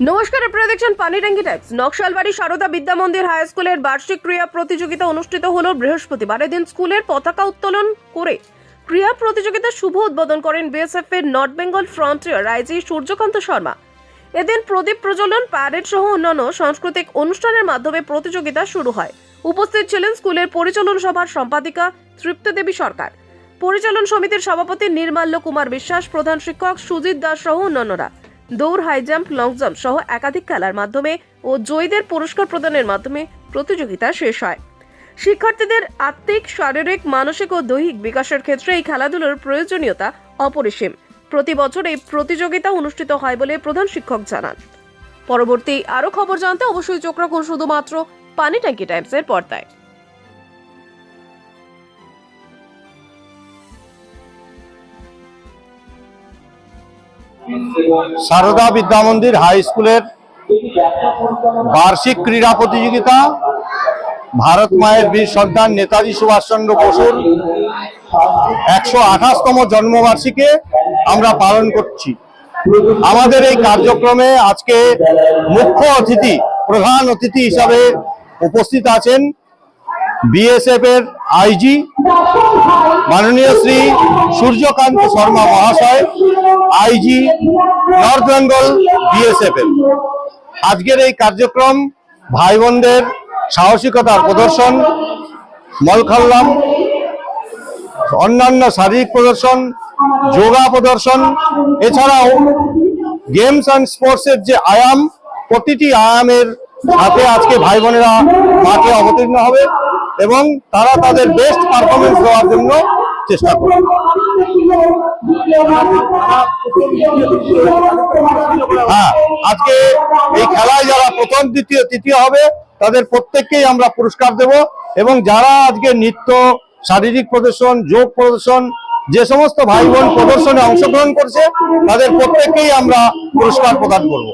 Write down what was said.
নমস্কার, আপনারা দেখছেন পানি ট্যাঙ্কি টাইপস। নকশালবাড়ি সারদা বিদ্যা মন্দির হাই স্কুলের বার্ষিক ক্রীড়া প্রতিযোগিতা অনুষ্ঠিত হল বৃহস্পতিবার। এদিন স্কুলের পতাকা উত্তোলন করে ক্রীড়া প্রতিযোগিতার শুভ উদ্বোধন করেন বিএসএফ এর North Bengal frontier IG Suryakant Sharma. এদিন প্রদীপ প্রজ্বলন প্যারেড সহ অন্যান্য সাংস্কৃতিক অনুষ্ঠানের মাধ্যমে প্রতিযোগিতা শুরু হয়। উপস্থিত ছিলেন স্কুলের পরিচালন সভার সম্পাদিকা তৃপ্তি দেবী সরকার। পরিচালন সমিতির সভাপতি নির্মাল্য কুমার বিশ্বাস, প্রধান শিক্ষক সুজিত দাস সহ অন্যান্যরা। দৌড়, হাই জাম্প, লং জাম্প সহ একাধিক খেলার মাধ্যমে ও জয়ীদের পুরস্কার প্রদানের মাধ্যমে প্রতিযোগিতা শেষ হয়। শিক্ষার্থীদের আত্মিক, শারীরিক, মানসিক ও দৈহিক বিকাশের ক্ষেত্রে এই খেলাধুলোর প্রয়োজনীয়তা অপরিসীম। প্রতি বছর এই প্রতিযোগিতা অনুষ্ঠিত হয় বলে প্রধান শিক্ষক জানান। পরবর্তী আরও খবর জানতে অবশ্যই চোখ রাখুন শুধুমাত্র পানি ট্যাঙ্কি টাইমসের পর্দায়। সারদা বিদ্যা মন্দির হাই স্কুলের বার্ষিক ক্রীড়া প্রতিযোগিতা, ভারত মায়ের বীর সন্তান নেতাজি সুভাষচন্দ্র বসুর একশো আঠাশতম জন্মবার্ষিকী আমরা পালন করছি। আমাদের এই কার্যক্রমে আজকে মুখ্য অতিথি, প্রধান অতিথি হিসাবে উপস্থিত আছেন বিএসএফ এর আইজি মাননীয় শ্রী সূর্যকান্ত শর্মা মহাশয় আইজি নর্থ বেঙ্গল বিএসএফ এর। আজকের এই কার্যক্রম ভাই বোনদের সাহসিকতার প্রদর্শন, মলখাল্লাম, অন্যান্য শারীরিক প্রদর্শন, যোগা প্রদর্শন, এছাড়াও গেমস অ্যান্ড স্পোর্টসের যে আয়াম, প্রতিটি আয়ামের সাথে আজকে ভাই বোনেরা মাঠে অবতীর্ণ হবে। এবং তারা তাদের বেস্ট পারফরমেন্স দেওয়ার জন্য চেষ্টা করবে। হ্যাঁ আজকে এই খেলায় যারা প্রথম, দ্বিতীয়, তৃতীয় হবে, তাদের প্রত্যেককেই আমরা পুরস্কার দেব এবং যারা আজকে নৃত্য, শারীরিক প্রদর্শন, যোগ প্রদর্শন, যে সমস্ত ভাই বোন প্রদর্শনে অংশগ্রহণ করছে, তাদের প্রত্যেককেই আমরা পুরস্কার প্রদান করব।